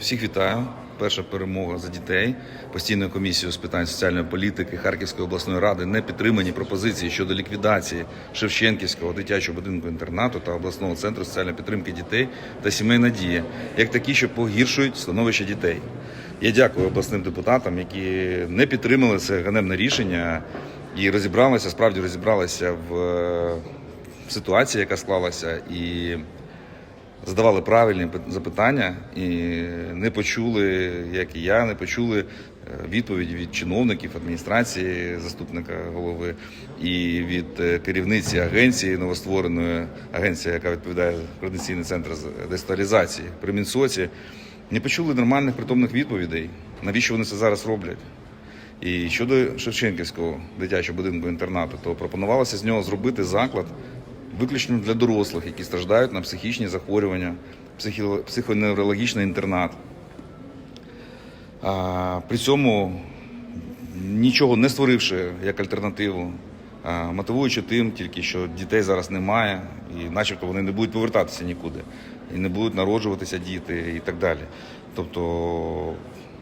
Всіх вітаю. Перша перемога за дітей. Постійною комісією з питань соціальної політики Харківської обласної ради не підтримані пропозиції щодо ліквідації Шевченківського дитячого будинку інтернату та обласного центру соціальної підтримки дітей та сімей Надія, як такі, що погіршують становище дітей. Я дякую обласним депутатам, які не підтримали це ганебне рішення і розібралися, справді розібралися в е, ситуації, яка склалася, і задавали правильні пи- запитання і не почули, як і я, не почули е, відповіді від чиновників адміністрації, заступника голови і від е, керівниці агенції новоствореної агенції, яка відповідає координаційний центр з децентралізації при Мінсоці. Не почули нормальних притомних відповідей, навіщо вони це зараз роблять. І щодо Шевченківського дитячого будинку інтернату, то пропонувалося з нього зробити заклад виключно для дорослих, які страждають на психічні захворювання, психоневрологічний інтернат. А, при цьому нічого не створивши як альтернативу, а, мотивуючи тим, тільки що дітей зараз немає, і начебто вони не будуть повертатися нікуди, і не будуть народжуватися діти і так далі. Тобто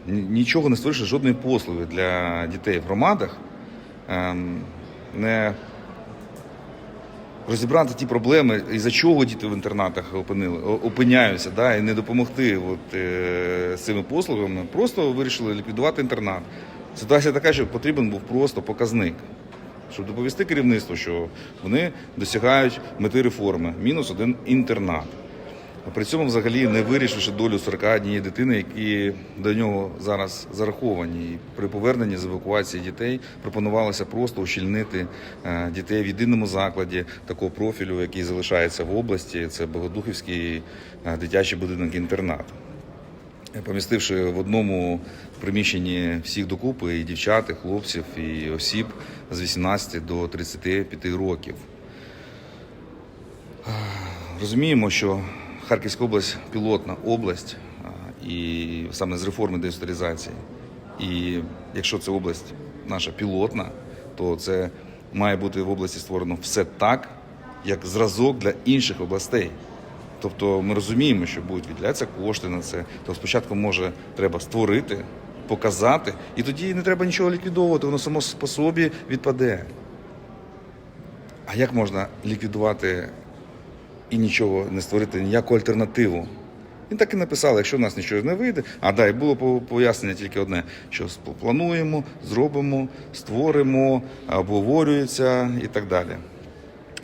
нічого не створивши жодної послуги для дітей в громадах, ем, не розібрати ті проблеми, і за чого діти в інтернатах опинили, опиняються, да, і не допомогти от, е, цими послугами, просто вирішили ліквідувати інтернат. Ситуація така, що потрібен був просто показник, щоб доповісти керівництву, що вони досягають мети реформи мінус один інтернат. При цьому взагалі не вирішивши долю 41 дитини, які до нього зараз зараховані. При поверненні з евакуації дітей пропонувалося просто ущільнити е, дітей в єдиному закладі такого профілю, який залишається в області. Це Богодухівський е, дитячий будинок інтернат. Помістивши в одному приміщенні всіх докупи і дівчат, і хлопців, і осіб з 18 до 35 років. Розуміємо, що Харківська область пілотна область, і саме з реформи деінституалізації. І якщо це область наша пілотна, то це має бути в області створено все так, як зразок для інших областей. Тобто ми розуміємо, що будуть відділятися кошти на це. То спочатку може треба створити, показати, і тоді не треба нічого ліквідовувати, воно само по собі відпаде. А як можна ліквідувати і нічого не створити, ніяку альтернативу? Він так і написав, якщо в нас нічого не вийде, а да, і було пояснення тільки одне: що плануємо, зробимо, створимо, обговорюється і так далі.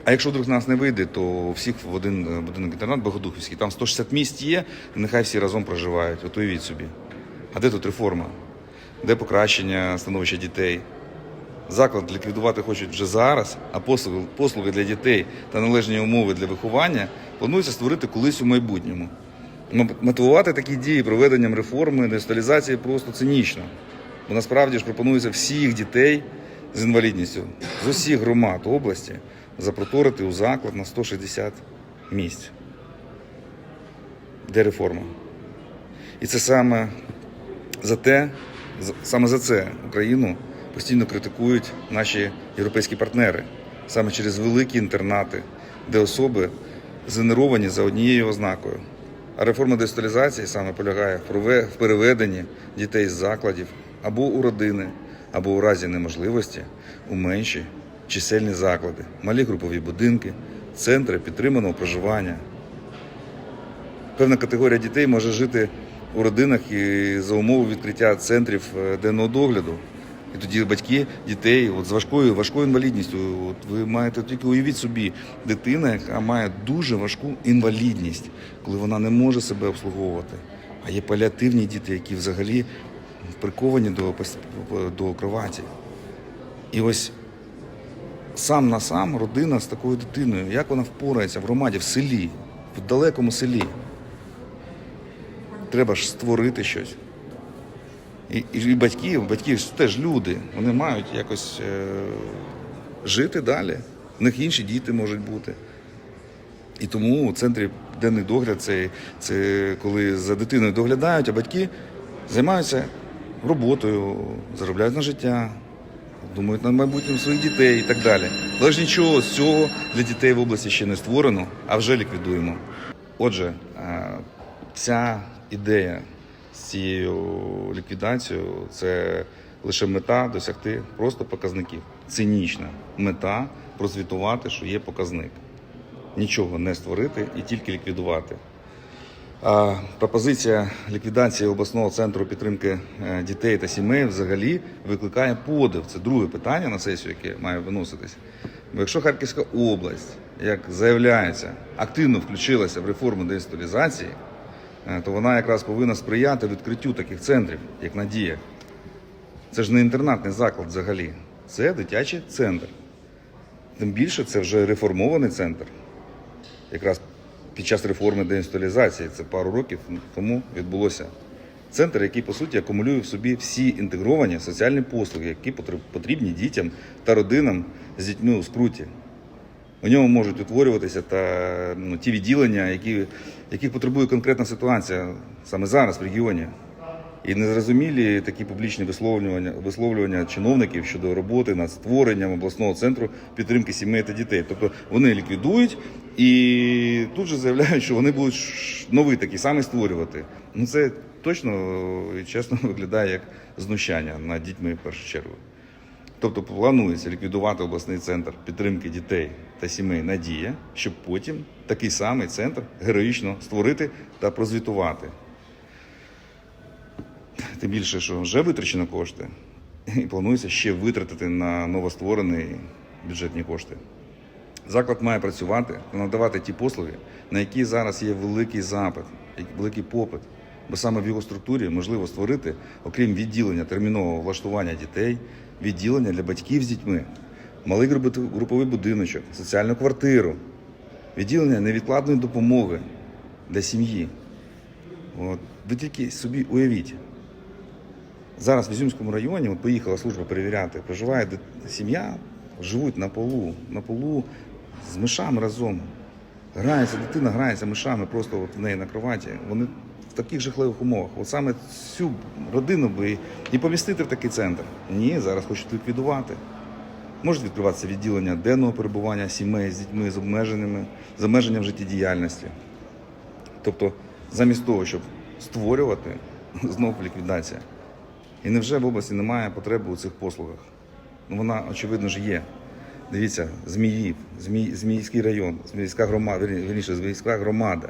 А якщо вдруг з нас не вийде, то всіх в один е, будинок інтернат Богодухівський, там 160 місць є, і нехай всі разом проживають. От уявіть собі. А де тут реформа? Де покращення становища дітей? Заклад ліквідувати хочуть вже зараз, а послуги, послуги для дітей та належні умови для виховання планується створити колись у майбутньому. Мотивувати такі дії проведенням реформи, деінституалізації просто цинічно. Бо насправді ж пропонується всіх дітей з інвалідністю з усіх громад області запроторити у заклад на 160 місць. Де реформа? І це саме за те, саме за це Україну постійно критикують наші європейські партнери, саме через великі інтернати, де особи згенеровані за однією ознакою. А реформа децентралізації саме полягає в переведенні дітей з закладів або у родини, або у разі неможливості у менші чисельні заклади, малі групові будинки, центри підтриманого проживання, певна категорія дітей може жити у родинах і за умови відкриття центрів е, денного догляду. І тоді батьки дітей от з важкою важкою інвалідністю. От ви маєте тільки уявіть собі дитина, яка має дуже важку інвалідність, коли вона не може себе обслуговувати. А є паліативні діти, які взагалі приковані до, до кроваті. І ось сам на сам родина з такою дитиною, як вона впорається в громаді, в селі, в далекому селі. Треба ж створити щось. І, і батьки, батьки ж теж люди, вони мають якось е, жити далі. В них інші діти можуть бути. І тому у центрі денний догляд це, це коли за дитиною доглядають, а батьки займаються роботою, заробляють на життя, думають на майбутнє своїх дітей і так далі. Але ж нічого з цього для дітей в області ще не створено, а вже ліквідуємо. Отже, е, ця ідея з цією ліквідацією це лише мета досягти просто показників. Цинічна мета прозвітувати, що є показник. Нічого не створити і тільки ліквідувати. Пропозиція ліквідації обласного центру підтримки е, дітей та сімей взагалі викликає подив. Це друге питання на сесію, яке має виноситись. Бо якщо Харківська область, як заявляється, активно включилася в реформу деінституалізації, то вона якраз повинна сприяти відкриттю таких центрів, як Надія. Це ж не інтернатний заклад взагалі, це дитячий центр. Тим більше це вже реформований центр якраз під час реформи деінституалізації, це пару років тому відбулося. Центр, який по суті акумулює в собі всі інтегровані соціальні послуги, які потрібні дітям та родинам з дітьми у скруті. У ньому можуть утворюватися та ну, ті відділення, які, яких потребує конкретна ситуація саме зараз в регіоні. І незрозумілі такі публічні висловлювання, висловлювання чиновників щодо роботи над створенням обласного центру підтримки сімей та дітей. Тобто вони ліквідують і тут же заявляють, що вони будуть новий такий самий створювати. Ну це точно і чесно виглядає як знущання над дітьми в першу чергу. Тобто планується ліквідувати обласний центр підтримки дітей та сімей Надія, щоб потім такий самий центр героїчно створити та прозвітувати. Тим більше, що вже витрачено кошти, і планується ще витратити на новостворені бюджетні кошти. Заклад має працювати та надавати ті послуги, на які зараз є великий запит, великий попит. Бо саме в його структурі можливо створити, окрім відділення термінового влаштування дітей, відділення для батьків з дітьми, малий груповий будиночок, соціальну квартиру, відділення невідкладної допомоги для сім'ї. От. Ви тільки собі уявіть, Зараз в Ізюмському районі от поїхала служба перевіряти. Проживає сім'я, живуть на полу, на полу з мишами разом. Грається, дитина грається мишами просто от в неї на кроваті. Вони в таких жахливих умовах. От саме цю родину би і- помістити в такий центр. Ні, зараз хочуть ліквідувати. Можуть відкриватися відділення денного перебування сімей з дітьми з обмеженими, з обмеженням життєдіяльності. Тобто, замість того, щоб створювати, знов ліквідація. І невже в області немає потреби у цих послугах? Ну вона, очевидно ж, є. Дивіться, Зміїв, Змій, Зміївський район, Зміївська громада, вірніше, Зміївська громада.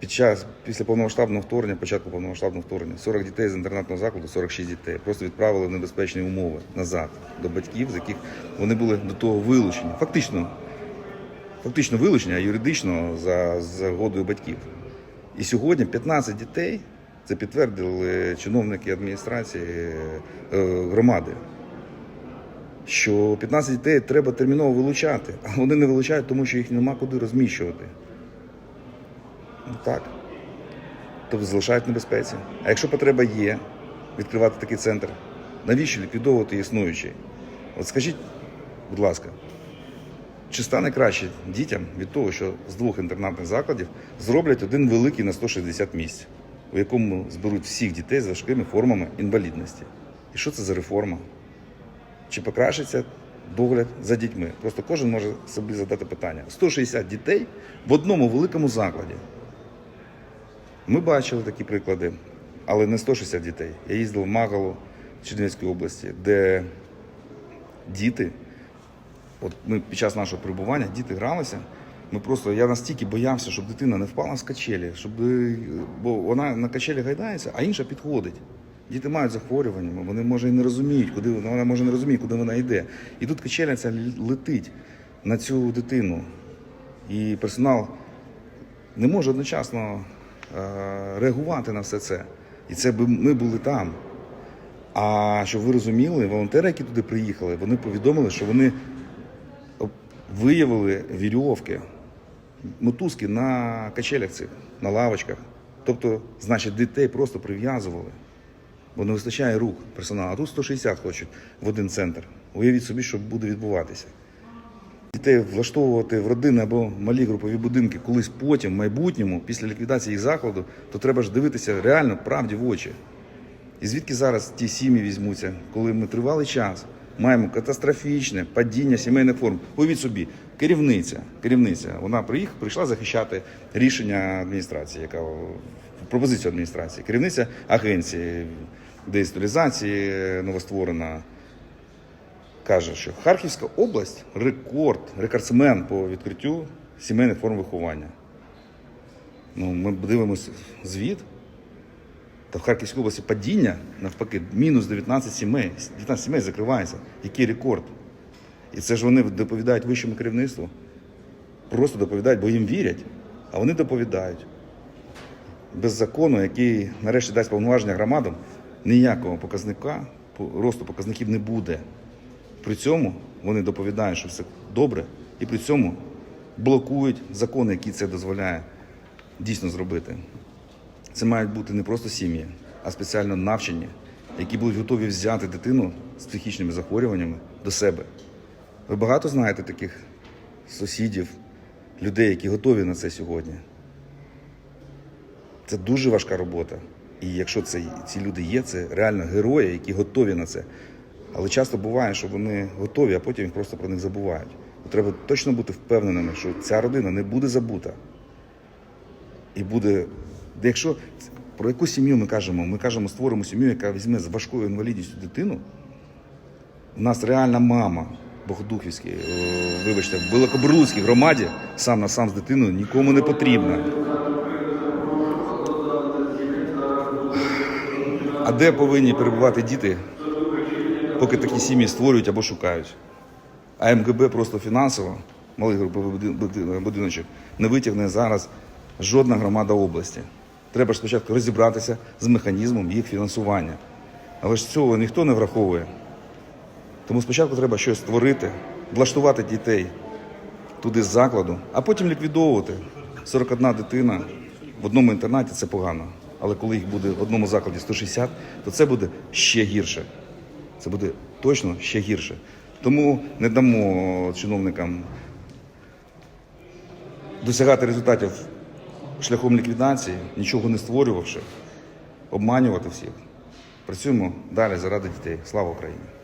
Під час після повномасштабного вторгнення, початку повномасштабного вторгнення, 40 дітей з інтернатного закладу, 46 дітей, просто відправили в небезпечні умови назад до батьків, з яких вони були до того вилучені. Фактично, фактично вилучені, а юридично за згодою батьків. І сьогодні 15 дітей, це підтвердили чиновники адміністрації е, громади, що 15 дітей треба терміново вилучати, а вони не вилучають, тому що їх нема куди розміщувати. Так. Тобто залишають небезпеці. А якщо потреба є відкривати такий центр, навіщо ліквідовувати існуючий? От скажіть, будь ласка, чи стане краще дітям від того, що з двох інтернатних закладів зроблять один великий на 160 місць, у якому зберуть всіх дітей з важкими формами інвалідності? І що це за реформа? Чи покращиться догляд за дітьми? Просто кожен може собі задати питання. 160 дітей в одному великому закладі. Ми бачили такі приклади, але не 160 дітей. Я їздив в Магалу Чернівецької області, де діти, от ми під час нашого перебування, діти гралися. Ми просто, я настільки боявся, щоб дитина не впала з качелі, щоб, е, бо вона на качелі гайдається, а інша підходить. Діти мають захворювання, вони може і не розуміють, куди вона може не розуміє, куди вона йде. І тут качеля ця летить на цю дитину. І персонал не може одночасно реагувати на все це. І це би ми були там. А щоб ви розуміли, волонтери, які туди приїхали, вони повідомили, що вони виявили вірьовки, мотузки на качелях цих, на лавочках. Тобто, значить, дітей просто прив'язували, бо не вистачає рук персоналу. А тут 160 хочуть в один центр. Уявіть собі, що буде відбуватися. Дітей влаштовувати в родини або малі групові будинки колись потім, в майбутньому, після ліквідації їх закладу, то треба ж дивитися реально правді в очі. І звідки зараз ті сім'ї візьмуться, коли ми тривалий час маємо катастрофічне падіння сімейних форм. Уявіть собі, керівниця, керівниця, вона приїх, прийшла захищати рішення адміністрації, яка пропозицію адміністрації. Керівниця агенції деінституалізації е, новостворена каже, що Харківська область рекорд, рекордсмен по відкриттю сімейних форм виховання. Ну, ми дивимося звіт. Та в Харківській області падіння, навпаки, мінус 19 сімей. 19 сімей закривається. Який рекорд? І це ж вони доповідають вищому керівництву. Просто доповідають, бо їм вірять, а вони доповідають. Без закону, який нарешті дасть повноваження громадам, ніякого показника, росту показників не буде. При цьому вони доповідають, що все добре, і при цьому блокують закони, які це дозволяє дійсно зробити. Це мають бути не просто сім'ї, а спеціально навчені, які будуть готові взяти дитину з психічними захворюваннями до себе. Ви багато знаєте таких сусідів, людей, які готові на це сьогодні. Це дуже важка робота. І якщо це, ці люди є, це реально герої, які готові на це. Але часто буває, що вони готові, а потім просто про них забувають. Треба точно бути впевненими, що ця родина не буде забута. І буде. Якщо про яку сім'ю ми кажемо? Ми кажемо, створимо сім'ю, яка візьме з важкою інвалідністю дитину. У нас реальна мама Богодухівській, вибачте, в Великобрлузькій громаді сам на сам з дитиною нікому не потрібна. А де повинні перебувати діти, поки такі сім'ї створюють або шукають? А МГБ просто фінансово, малий груповий буди- буди- будиночок, не витягне зараз жодна громада області. Треба ж спочатку розібратися з механізмом їх фінансування. Але ж цього ніхто не враховує. Тому спочатку треба щось створити, влаштувати дітей туди з закладу, а потім ліквідовувати. 41 дитина в одному інтернаті це погано. Але коли їх буде в одному закладі 160, то це буде ще гірше. Це буде точно ще гірше. Тому не дамо чиновникам досягати результатів шляхом ліквідації, нічого не створювавши, обманювати всіх. Працюємо далі заради дітей. Слава Україні!